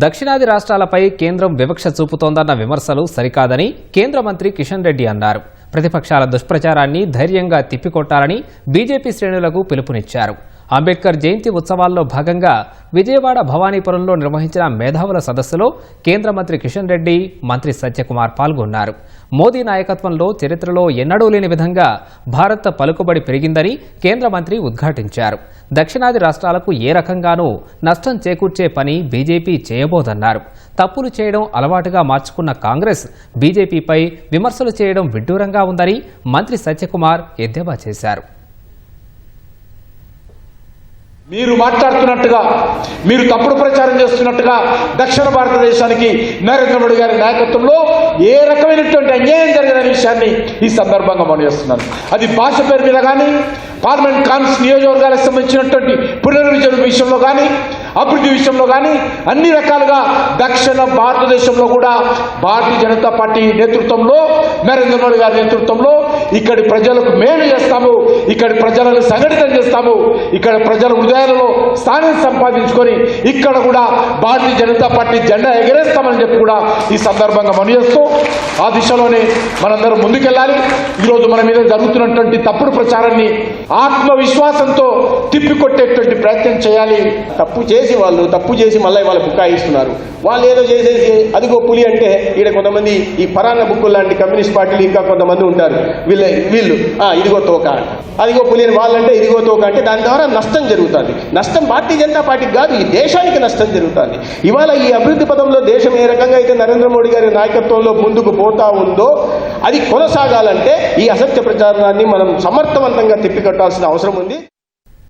దక్షిణాది రాష్ట్రాలపై కేంద్రం వివక్ష చూపుతోందన్న విమర్శలు సరికాదని కేంద్ర మంత్రి కిషన్ రెడ్డి అన్నారు. ప్రతిపక్షాల దుష్ప్రచారాన్ని ధైర్యంగా తిప్పికొట్టాలని బీజేపీ శ్రేణులకు పిలుపునిచ్చారు. అంబేద్కర్ జయంతి ఉత్సవాల్లో భాగంగా విజయవాడ భవానీపురంలో నిర్వహించిన మేధావుల సదస్సులో కేంద్ర మంత్రి కిషన్ రెడ్డి మంత్రి సత్యకుమార్ పాల్గొన్నారు. మోదీ నాయకత్వంలో చరిత్రలో ఎన్నడూ లేని విధంగా భారత్ పలుకుబడి పెరిగిందని కేంద్ర మంత్రి ఉద్ఘాటించారు. దక్షిణాది రాష్ట్రాలకు ఏ రకంగానూ నష్టం చేకూర్చే పని బీజేపీ చేయబోదన్నారు. తప్పులు చేయడం అలవాటుగా మార్చుకున్న కాంగ్రెస్ బీజేపీపై విమర్శలు చేయడం విడ్డూరంగా ఉందని మంత్రి సత్యకుమార్ ఎద్దేవా చేశారు. మీరు మాట్లాడుతున్నట్టుగా మీరు తప్పుడు ప్రచారం చేస్తున్నట్టుగా దక్షిణ భారతదేశానికి నరేంద్ర మోడీ గారి నాయకత్వంలో ఏ రకమైనటువంటి అన్యాయం జరిగిన విషయాన్ని ఈ సందర్భంగా మనం చేస్తున్నాను. అది భాష పేరు మీద కానీ పార్లమెంట్ కాన్స్ నియోజకవర్గాలకు సంబంధించినటువంటి పునర్విజన విషయంలో కానీ అభివృద్ధి విషయంలో కానీ అన్ని రకాలుగా దక్షిణ భారతదేశంలో కూడా భారతీయ జనతా పార్టీ నేతృత్వంలో నరేంద్ర మోడీ గారి నేతృత్వంలో ఇక్కడి ప్రజలకు మేలు చేస్తాము. ఇక్కడి ప్రజలను సంఘటితం చేస్తాము. ఇక్కడ ప్రజల హృదయాలలో స్థానం సంపాదించుకొని ఇక్కడ కూడా భారతీయ జనతా పార్టీ జెండా ఎగరేస్తామని చెప్పి కూడా ఈ సందర్భంగా మనయేస్తూ ఆ దిశలోనే మనందరం ముందుకెళ్ళాలి. ఈరోజు మన మీద జరుగుతున్నటువంటి తప్పుడు ప్రచారాన్ని ఆత్మవిశ్వాసంతో తిప్పికొట్టేటువంటి ప్రయత్నం చేయాలి. తప్పు చేసి వాళ్ళు తప్పు చేసి మళ్ళీ వాళ్ళ బుక్కాయిస్తున్నారు వాళ్ళు ఏదో చేసేసి అదిగో పులి అంటే ఈడ కొంతమంది ఈ పరాన్న బుక్కులు లాంటి కమ్యూనిస్ట్ పార్టీలు ఇంకా కొంతమంది ఉంటారు. వీళ్ళ వీళ్ళు ఇదిగో తోక అంట. అదిగో పులిని వాళ్ళంటే ఇదిగో తోక అంటే దాని ద్వారా నష్టం జరుగుతుంది. నష్టం భారతీయ జనతా పార్టీకి కాదు ఈ దేశానికి నష్టం జరుగుతుంది. ఇవాళ ఈ అభివృద్ధి పదంలో దేశం ఏ రకంగా అయితే నరేంద్ర మోడీ గారి నాయకత్వంలో ముందుకు పోతా ఉందో అది కొనసాగాలంటే ఈ అసత్య ప్రచారాన్ని మనం సమర్థవంతంగా తిప్పికట్టాల్సిన అవసరం ఉంది.